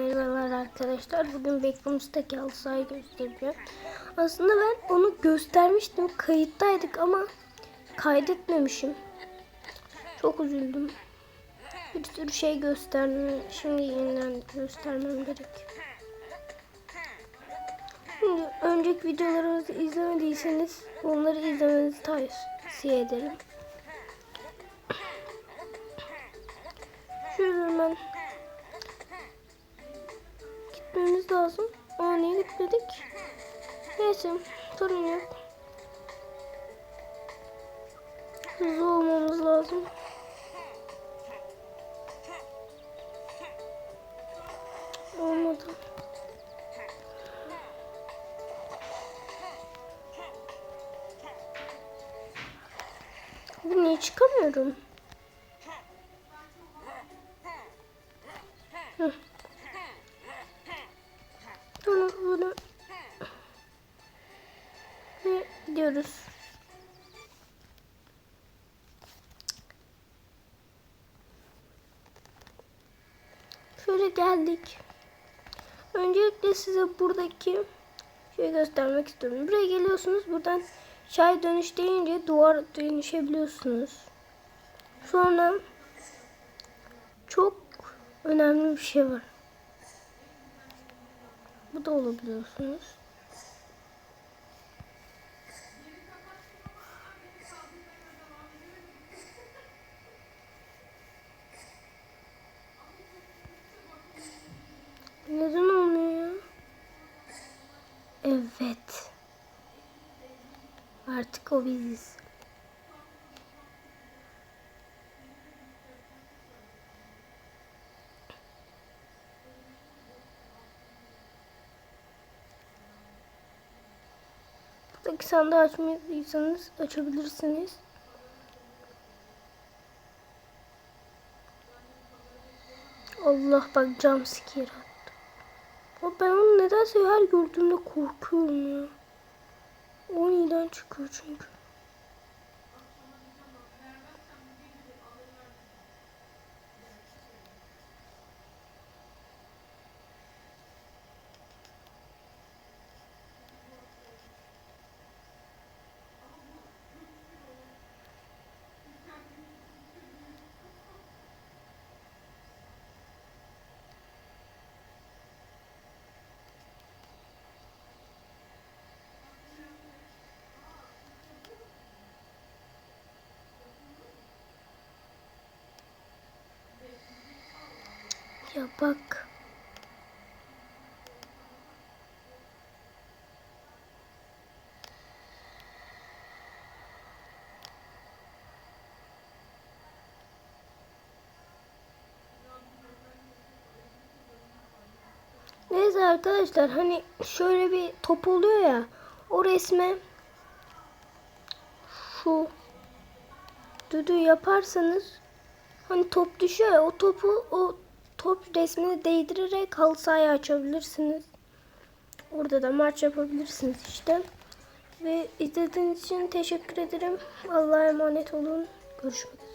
Merhabalar arkadaşlar. Bugün Backrooms'taki halı sahayı göstereceğim. Aslında ben onu göstermiştim. Kayıttaydık ama kaydetmemişim. Çok üzüldüm. Bir sürü şey gösterdim. Şimdi yeniden göstermem gerek. Şimdi önceki videolarımızı izlemediyseniz onları izlemenizi tavsiye ederim. Şuradan ben Neyse sorun yok. Hızlı olmamız lazım. Olmadı. Bu niye çıkamıyorum? Hı. Gidiyoruz. Şöyle geldik. Öncelikle size buradaki şeyi göstermek istiyorum. Buraya geliyorsunuz. Buradan çay dönüş deyince duvar dönüşebiliyorsunuz. Sonra çok önemli bir şey var. Bu da olabiliyorsunuz. Artık o biziz. Buradaki sandığı açmadıysanız açabilirsiniz. Allah bak jumpscare attı. O ben onu nedense her gördüğümde korkuyorum ya. O neden çıkıyor çünkü. Ya bak. Neyse arkadaşlar hani şöyle bir top oluyor ya o resme şu düdüğü yaparsanız hani top düşüyor ya o topu o top resmine değdirerek halı sahayı açabilirsiniz. Orada da maç yapabilirsiniz işte. Ve izlediğiniz için teşekkür ederim. Allah'a emanet olun. Görüşmek üzere.